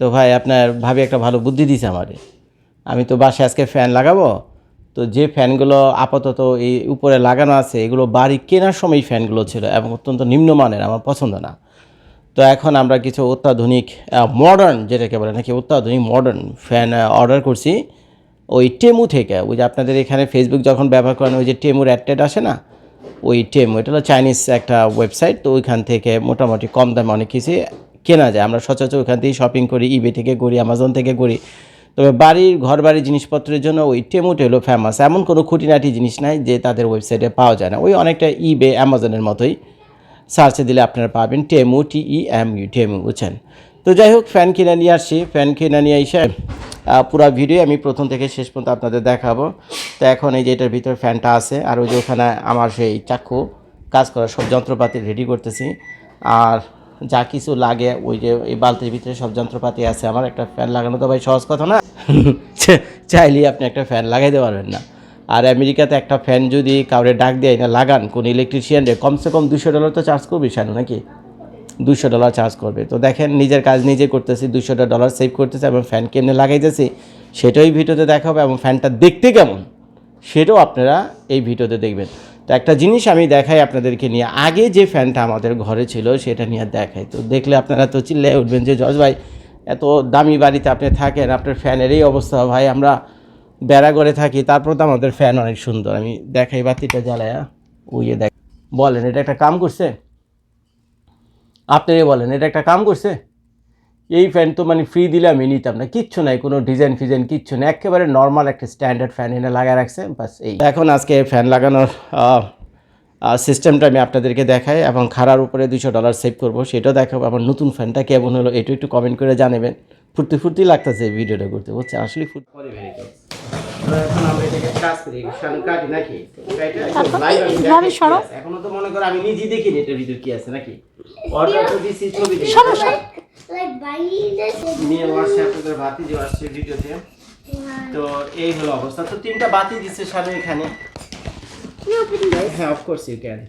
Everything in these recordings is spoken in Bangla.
তো ভাই, আপনার ভাবি একটা ভালো বুদ্ধি দিছে আমারে। আমি তো বাসায় আজকে ফ্যান লাগাবো। তো যে ফ্যানগুলো আপাতত এই উপরে লাগানো আছে, এগুলো বাড়ি কেনার সময় ফ্যানগুলো ছিল এবং অত্যন্ত নিম্নমানের, আমার পছন্দ না। তো এখন আমরা কিছু অত্যাধুনিক মডার্ন যেটাকে বলে নাকি অত্যাধুনিক মডার্ন ফ্যান অর্ডার করছি। ওই টেমু থেকে, ওই যে আপনাদের এখানে ফেসবুক যখন ব্যবহার করেন, ওই যে টেমুর অ্যাডটেড আসে না? ওই টেমু, এটা হলো চাইনিজ একটা ওয়েবসাইট তো ওইখান থেকে মোটামুটি কম দামে অনেক কিছু কেনা যায়। আমরা সচরাচর ওখান থেকেই শপিং করি ইবে থেকে করি অ্যামাজন থেকে করি। তবে বাড়ির ঘর বাড়ির জিনিসপত্রের জন্য ওই টেমুটা হলো ফেমাস এমন কোনো খুঁটিনাটি জিনিস নাই যে তাদের ওয়েবসাইটে পাওয়া যায় না। ওই অনেকটা ইবে অ্যামাজনের মতোই সার্চে দিলে আপনারা পাবেন টেমু টি ই এম ইউ টেমু, বুঝছেন? তো যাই হোক ফ্যান কিনে নিয়ে আসছি। ফ্যান কিনে নিয়ে এসে পুরো ভিডিও আমি প্রথম থেকে শেষ পর্যন্ত আপনাদের দেখাবো। তো এখন এই যে এটার ভিতরে ফ্যানটা আছে, আর ওই যে ওখানে আমার সেই চাক্ষু কাজ করার সব যন্ত্রপাতি রেডি করতেছি। আর যা কিছু লাগে, ওই যে এই বালতির ভিতরে সব যন্ত্রপাতি আছে, আমার একটা ফ্যান লাগানো তো ভাই সহজ কথা না? চাইলেই আপনি একটা ফ্যান লাগাইতে পারবেন না। আর আমেরিকাতে একটা ফ্যান যদি কাউরে ডাক দেয়, না লাগান, কোন ইলেকট্রিশিয়ানরে কমসে কম দুশো ডলার তো চার্জ করবি শানু, নাকি? দুশো ডলার চার্জ করবে। তো দেখেন, নিজের কাজ নিজে করতেছি দুশোটা ডলার সেভ করতেছি এবং ফ্যান কেমনে লাগাইতেছি, সেটাই ভিডিওতে দেখাবো এবং ফ্যানটা দেখতে কেমন, সেটাও আপনারা এই ভিডিওতে দেখবেন। তো একটা জিনিস আমি দেখাই আপনাদেরকে নিয়ে। আগে যে ফ্যানটা আমাদের ঘরে ছিল, সেটা নিয়ে দেখাই। তো দেখলে আপনারা তো চিল্লে উঠবেন যে, জজ ভাই, এত দামি বাড়িতে আপনি থাকেন, আপনার ফ্যানের এই অবস্থা ভাই, আমরা বেড়া করে থাকি, তারপর তো আমাদের ফ্যান অনেক সুন্দর। আমি দেখাই বাতিটা জ্বালায়া, ওই যে দেখ বলেন, এটা একটা কাম করছে? আপনারই বলেন, এটা একটা কাম করছে? এই ফ্যান তো মানে ফ্রি দিলে আমি নিতাম না, কিচ্ছু নাই, কোনো ডিজাইন ফিজাইন কিচ্ছু নেই, একেবারে নর্মাল একটা স্ট্যান্ডার্ড ফ্যান এনে লাগায় রাখছে বাস এই। এখন আজকে ফ্যান লাগানোর সিস্টেমটা আমি আপনাদেরকে দেখাই এবং খাড়ার উপরে দুশো ডলার সেভ করব, সেটাও দেখাবো আমার নতুন ফ্যানটা কেমন হলো এটা একটু কমেন্ট করে জানাবেন। ফুর্তি ফুর্তি লাগতেছে ভিডিওটা করতে বুঝছে আসলে ফুট এখন তো মনে করো আমি নিজে দেখিনি এটার ভিতর কি আছে নাকি? অর্ডার তো দিছি ছবি দেখি নিয়ে বাতি যে আসছে ভিডিওতে তো এই হলো অবস্থা। তো তিনটা বাতি দিচ্ছে সামনে এখানে। হ্যাঁ of course you can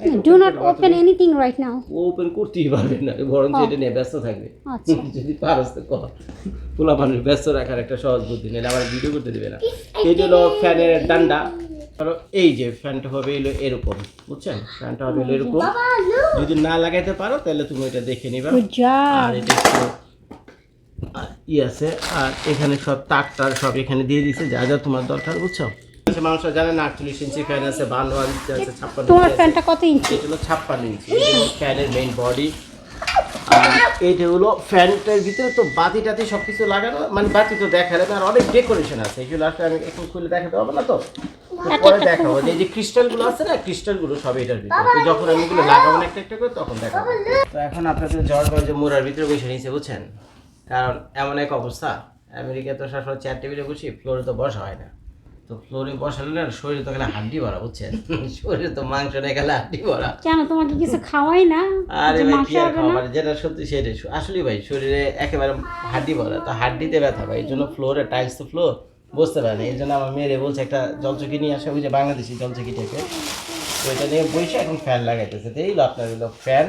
Do not open anything right now. ও ওপেন করতেই পারবে না? বরঞ্চ এটা নিয়ে ব্যস্ত থাকবে। আচ্ছা। যদি পারস তো কর। পোলা মানুষ ব্যস্ত রাখার একটা সহজ বুদ্ধি নিলে আবার ভিডিও করতে দেবে না। এই হলো ফ্যানের ডান্ডা। ধরো এই যে ফ্যানটা হবে এলো এরকম বুঝছেন? ফ্যানটা হবে এলো এরকম। যদি না লাগাইতে পারো তাহলে তুমি এটা দেখে নিবা. আর এটা একটু ই আছে। আর এখানে সব তার টার সব এখানে দিয়ে দিছে যা যা তোমার দরকার বুঝছ? মানুষরা জানে না আটচল্লিশ ইঞ্চি ফ্যান আছে বান্ন ইঞ্চি আছে ছাপ্পান্ন তোমার ফ্যানটা কত ইঞ্চি? এটা হলো ছাপ্পান্ন ইঞ্চি ফ্যানের মেইন বডি এইটা হলো ফ্যানটার ভিতরে তো বাতি টাতি সব কিছু লাগানো মানে বাতি তো দেখা যাবে আর অনেক ডেকোরেশন আছে। এগুলো আসলে আমি এখন খুলে দেখাতে পারব না তো? তো পরে দেখাবো। এই যে ক্রিস্টালগুলো আছে না ক্রিস্টালগুলো সব এটার ভিতরে। যখন আমি এগুলো লাগাবো না একটা একটা করে তখন দেখাবো। তো এখন আপনাদের মোড়ার ভিতরে বসে নিয়েছে বুঝছেন? কারণ এমন এক অবস্থা। আমেরিকা তো সবসময় চেয়ার টেবিলে বসি ফ্লোরে তো বসা হয় না। তো ফ্লোরে বসালে না শরীরে তো গেলে হাড্ডি ভরা বুঝছেন? শরীরে তো মাংস নেই গেলে হাড্ডি ভরা। কেন তোমাকে কিছু খাওয়াই না? আরে ভাই কি আর মানে যেটা সত্যি সেটাই আসলে ভাই শরীরে একেবারে হাড্ডি ভরা। তো হাড্ডিতে ব্যথা ভাই এই জন্য ফ্লোরে টাইলস তো ফ্লোর বুঝতে পারে না। এই জন্য আমার মেয়েরে বলছে একটা জলচকি নিয়ে আসে ওই যে বাংলাদেশি জলচকি থেকে তো এটা নিয়ে বসে এখন ফ্যান লাগাইতেছে। এই হলো আপনার ফ্যান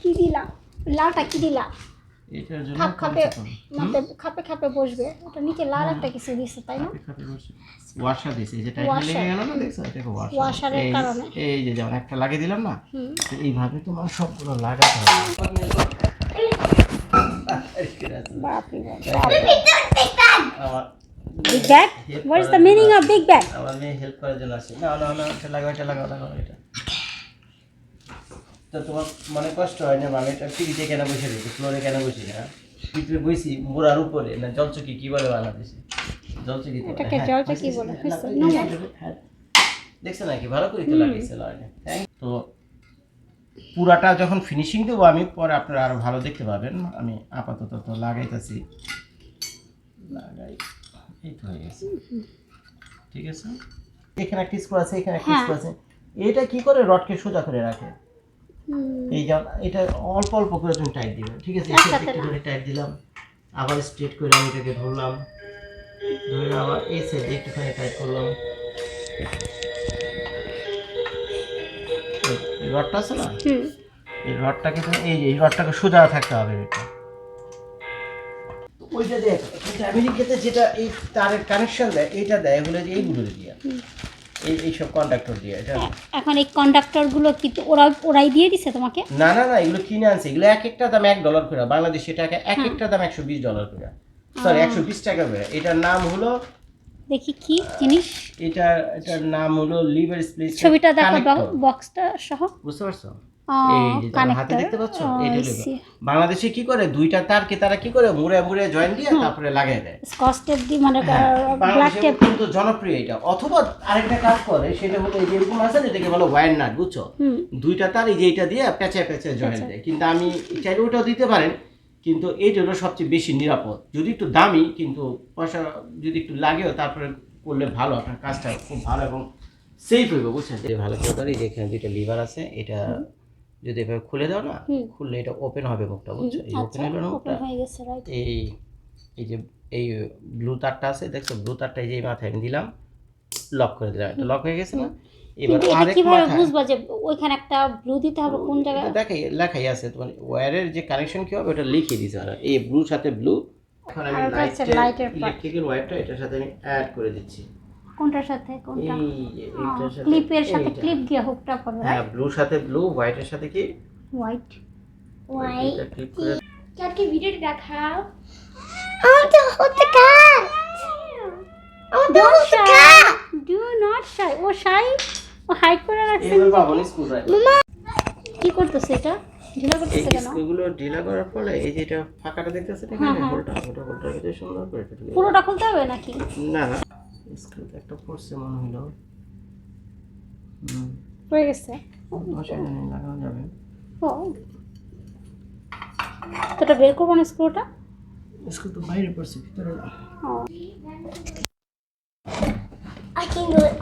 কি দিলা? লালটা কি দিলা? এটার জন্য খাপ খাপে মাথে খাপে খাপে বসবে। ওটা নিচে লাল একটা কিছু দিছে তাই না? ওয়াশার দিছে এই যে টাইট লেগে গেল না দেখছ? ওয়াশার Washer কারণে। এই যে যেমন একটা লাগিয়ে দিলাম না এইভাবে তোমার সবগুলো লাগাতে হবে। বাপ। Big bag what is the meaning of big bag আমার মেয়ে হেল্প করার জন্য আসে। না না না এটা লাগাও এটা লাগাও লাগাও এটা। তো তোমার মনে কষ্ট হয় না আমি এটা টিভিতে কেন বসে রয়েছি ফ্লোরে কেন বসি না ভিতরে বসি মোড়ার উপরে না জলচকি কি বলে বাংলাদেশে? জলচকি এটাকে হ্যাঁ, জলচকি বলে, হ্যাঁ, হ্যাঁ। দেখছ নাকি? ভালো করে তো লাগিয়েছে তো পুরাটা যখন ফিনিশিং দেবো আমি পরে আপনারা আরও ভালো দেখতে পাবেন। আমি আপাতত তো লাগাইতেছি। লাগাই এই তো হয়ে গেছে। ঠিক আছে? এখানে একটা স্ক্রু আছে এখানে একটা হ্যাঁ। স্ক্রু আছে। এটা কি করে রডকে সোজা করে রাখে? এই যা এটা অল্প অল্প করে তুমি টাইট দিবে ঠিক আছে? এই একটু করে টাইট দিলাম আবার স্ট্রেট করে আমি এটাকে ধরলাম ধরে আবার এই সাইডে একটুখানি টাইট করলাম। রডটা আছে না? এই রডটাকে তুমি এই এই রডটাকে সোজা থাকতে হবে এটা। ওইটা কিন্তু আমেরিকাতে যেটা এই তারের কানেকশন দেয় এইটা দেয় এগুলো যে এইগুলো দিয়ে। এই এইসব কন্ডাক্টর দিয়ে এটা এখন এই কন্ডাক্টরগুলো কি ওরা ওরাই দিয়ে দিছে তোমাকে? না না না এগুলো কিনে আনছে। এগুলো এক একটা দাম এক ডলার করে। বাংলাদেশি টাকা এক একটা দাম একশো বিশ ডলার করে। সরি একশো বিশ টাকা করে। এটার নাম হলো দেখি কি জিনিস। এটা এটার নাম হলো লিভার ছবিটা দেখো বক্সটা সহ। বুঝতে পারছ? হাতে দেখতে পাচ্ছ see. বাংলাদেশে কি করে? দুইটা তারকে তারা কি করে? মুড়ে মুড়ে জয়েন দিয়ে তারপরে লাগিয়ে দেয়। স্কচ টেপ দিয়ে মানে ব্ল্যাক টেপ কিন্তু জনপ্রিয় এটা। অথবা আরেকটা কাজ করে সেটা হলো এই যে এরকম আছে এটাকে বলো ওয়্যার নাট বুঝছ? দুইটা তার এই যে এটা দিয়ে পেঁচে পেঁচে জয়েন দেয়। কিন্তু আমি চাইলে ওটাও দিতে পারেন কিন্তু এইটা হলো সবচেয়ে বেশি নিরাপদ। যদি একটু দামি কিন্তু পয়সা যদি একটু লাগেও তারপরে করলে ভালো। আপনার কাজটা খুব ভালো এবং সেফ হইব বুঝছেন? ভালো করে করি যে এখানে দুইটা লিভার আছে এটা যদি এভাবে খুলে দাও না খুললে এটা ওপেন হবে মুখটা বুঝছ? এই ওপেন আচ্ছা হলো না মুখটা? ওপেন হয়ে গেছে রাইট এই এই যে এই ব্লু তারটা আছে দেখছ? ব্লু তারটা এই যে মাথায় আমি দিলাম লক করে দিলাম। এটা লক হয়ে গেছে না? এবার আরেক কীভাবে বুঝবা যে ওইখানে একটা ব্লু দিতে হবে কোন জায়গায়? দেখাই লেখাই আছে তোমার ওয়্যারের যে কানেকশন কি হবে ওটা লিখে দিতে হবে। এই ব্লুর সাথে ব্লু এখন আমি আর লাইটের ইলেকট্রিক্যাল ওয়্যারটা এটার সাথে আমি অ্যাড করে দিচ্ছি। কোনটার সাথে কোনটা? এই এইটার সাথে ক্লিপের সাথে এইটা। ক্লিপ দিয়ে হুকটা করবে হ্যাঁ ব্লুর সাথে ব্লু হোয়াইটের সাথে কি? White White. এটা ক্লিপ করে কালকে ভিডিওটা দেখাও। আমার তো হতে আমার তো হতে ডু নট শাই ও শাই ও হাইড করে রাখছে পাবো স্কুল কি করতেছে এটা? ঢিলা এই করতেছে কেন? স্ক্রুগুলো ঢিলা করার ফলে এই যেটা ফাঁকাটা দেখতেছেন হ্যাঁ, এখানে হ্যাঁ। হোলটা ওটা হোলটার ভিতরে সুন্দর করে এটা ঢুকিয়ে পুরোটা খুলতে হবে নাকি? না না। স্ক্রুতে একটা পড়ছে মনে হলো। হয়ে গেছে। অসুবিধা নেই লাগানো যাবে। ও। তো এটা বের করব না স্ক্রুটা? স্ক্রু তো বাইরে পড়ছে ভিতরে। না I can do it.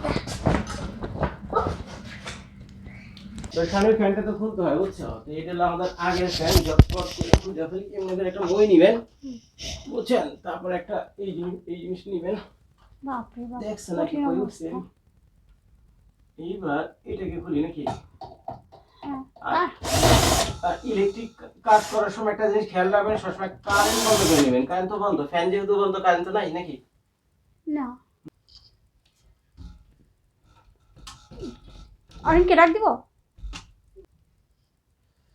তো সামনের ফ্যানটা তো খুলতে হয় বুঝছ? তো এটা হলো আমাদের আগের ফ্যান এমনি একটা মই নিবেন বুঝছেন? তারপর একটা এই জিনিস এই জিনিস নিবেন। বাপরে বাপ দেখছেন নাকি কই উঠছে। এইবার এটাকে খুলি নাকি? হ্যাঁ। আর ইলেকট্রিক কাজ করার সময় একটা জিনিস খেয়াল রাখবেন সবসময় কারেন্ট বন্ধ করে নেবেন। কারেন্ট তো বন্ধ ফ্যান যেহেতু বন্ধ কারেন্ট তো নাই নাকি? না। অরিনকে ডাক দিব?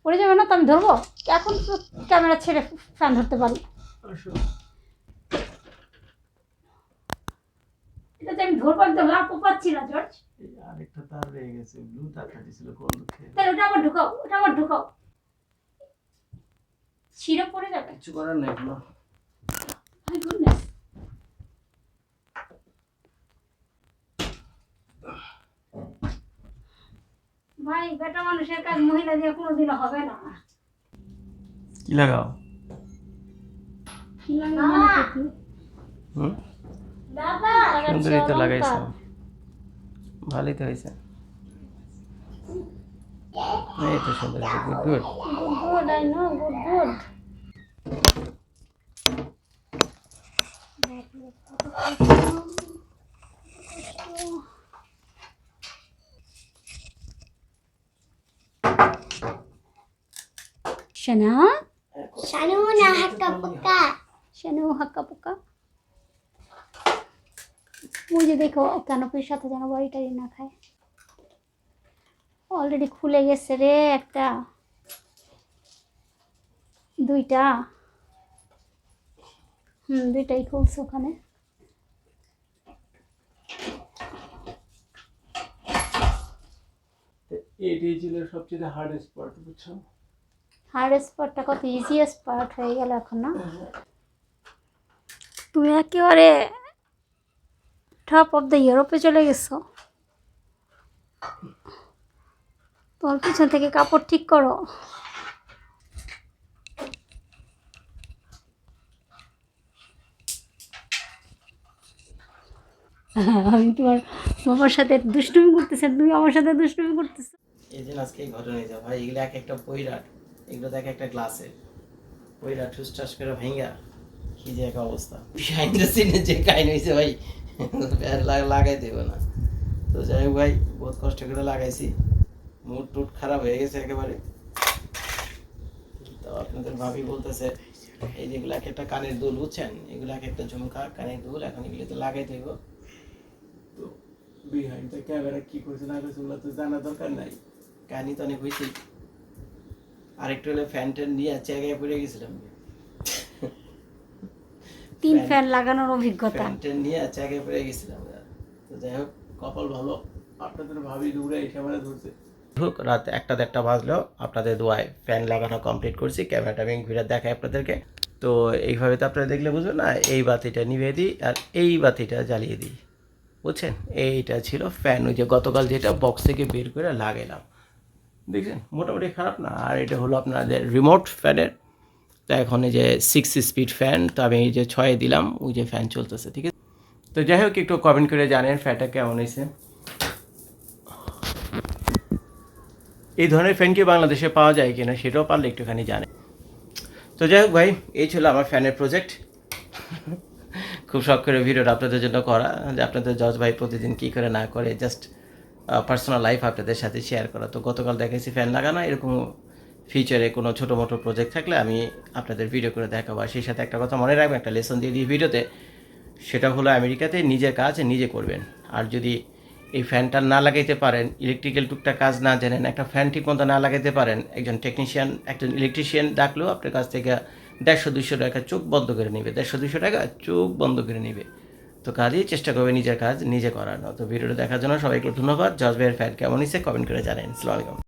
পড়ে যাবে না তো আমি ধরবো? এখন তো ক্যামেরা ছেড়ে ফ্যান ধরতে পারি। এটা তো আমি ধরবো একদম লাভ পাচ্ছি না জর্জ আরেকটা তার রয়ে গেছে ব্লু তারটা দিছিল কোন দুঃখে তাহলে ওটা আবার ঢুকাও ওটা আবার ঢুকাও। ছিঁড়ে পড়ে যাবে। কিছু করার নাই কোনো My goodness. ভাই বেটা মানুষের কাজ মহিলা দিয়ে কোনোদিনও হবে না। কি লাগাও? কি লাগে মনে? হুম? সুন্দরই তো অলঙ্কার। লাগাইছো ভালোই তো হয়েছে এই তো সুন্দর good good Good, good, I know, good, good. শোনা শানু না হাক্কা পাক্কা যে দেখো ক্যানোপির সাথে যেন বাড়ি টাড়ি না খায়। অলরেডি খুলে গেছে রে একটা। দুইটা। হুম দুইটাই খুলছে ওখানে। এটাই ছিল সবচেয়ে হার্ডেস্ট পার্ট বুঝছ? হার্ডেস্ট পার্টটা কত? ইজিয়েস্ট পার্ট হয়ে গেল এখন না? তুমি একেবারে টপ অফ দ্য ইউরোপে চলে গেছো? তোমার পিছন থেকে কাপড় ঠিক করো। আমি তোমার বাবার সাথে দুষ্টুমি করতেছে, তুমি আমার সাথে দুষ্টুমি করতেছো। এই দিন আজকে ঘটনা হয়েছে ভাই, এগুলো এক একটা পৈরাট এগুলো দেখ একটা গ্লাসে পৈরাট ঠুসটাস করে ভেঙ্গা কি যে এক অবস্থা। বিহাইন্ড দ্য সিনে যে কাহিনী হয়েছে ভাই লাগাই দেবো না। তো যাই হোক ভাই বহুত কষ্ট করে লাগাইছি। মুড টুট খারাপ হয়ে গেছে একেবারে। তো আপনাদের ভাবি বলতেছে এই যেগুলো এক একটা কানের দুল বুঝছেন? এগুলো এক একটা ঝুমকা কানের দুল এখন এগুলো তো লাগাই দেবো। তো বিহাইন্ড দ্য ক্যামেরা কি করছে না করছে ওগুলো তো জানা দরকার নাই। কাহিনি তো অনেক হয়েছেই আরেকটু হলে ফ্যান ট্যান নিয়ে জায়গায় পড়ে গেছিলাম। তিন ফ্যান- লাগানোর অভিজ্ঞতা। নিয়ে জায়গায় পড়ে গেছিলাম। তো যাই হোক কপাল ভালো। আপনাদের ভাবি দূরে এই ক্যামেরা ধরছে। হোক রাত একটা দেড়টা বাজলেও আপনাদের দোয়ায় ফ্যান লাগানো কমপ্লিট করছি ক্যামেরাটা আমি ঘুরে দেখাই আপনাদেরকে। তো এইভাবে তো আপনারা দেখলে বুঝবেন না এই বাতিটা নিভিয়ে দিই আর এই বাতিটা জ্বালিয়ে দিই। বুঝছেন? এইটা ছিল ফ্যান ওই যে গতকাল যেটা বক্স থেকে বের করে লাগাইলাম। দেখছেন? মোটামুটি খারাপ না আর এটা হলো আপনাদের রিমোট ফ্যানের তো এখন এই যে সিক্স স্পিড ফ্যান তো আমি এই যে ছয়ে দিলাম, ওই যে ফ্যান চলতেছে, ঠিক আছে? তো যাই হোক, একটু কমেন্ট করে জানেন ফ্যানটা কেমন হয়েছে। এই ধরনের ফ্যান কি বাংলাদেশে পাওয়া যায় কিনা সেটাও পারলে একটুখানি জানে তো যাই হোক ভাই, এই ছিল আমার ফ্যানের প্রজেক্ট খুব শখ করে ভিডিওটা আপনাদের জন্য করা, যে আপনাদের জজ ভাই প্রতিদিন কী করে না করে জাস্ট পার্সোনাল লাইফ আপনাদের সাথে শেয়ার করা। তো গতকাল দেখেছি ফ্যান লাগানো এরকম ফিউচারে কোনো ছোটো মোটো প্রজেক্ট থাকলে আমি আপনাদের ভিডিও করে দেখাবো। আর সেই সাথে একটা কথা মনে রাখবেন, একটা লেসন দিয়ে দিই ভিডিওতে সেটা হলো আমেরিকাতে নিজের কাজ নিজে করবেন। আর যদি এই ফ্যানটা না লাগাইতে পারেন ইলেকট্রিক্যাল টুকটা কাজ না জানেন, একটা ফ্যান ঠিক মতো না লাগাইতে পারেন, একজন টেকনিশিয়ান একজন ইলেকট্রিশিয়ান ডাকলেও আপনার কাছ থেকে দেড়শো দুশো টাকা চোখ বন্ধ করে নেবে। দেড়শো দুশো টাকা চোখ বন্ধ করে নেবে। তো কাজেই চেষ্টা করবে নিজের কাজ নিজে করানো তো ভিডিওটা দেখার জন্য সবাইকে ধন্যবাদ। জজ ভাইয়ের ফ্যান কেমন হিসেবে কমেন্ট করে জানেন আলাইকুম।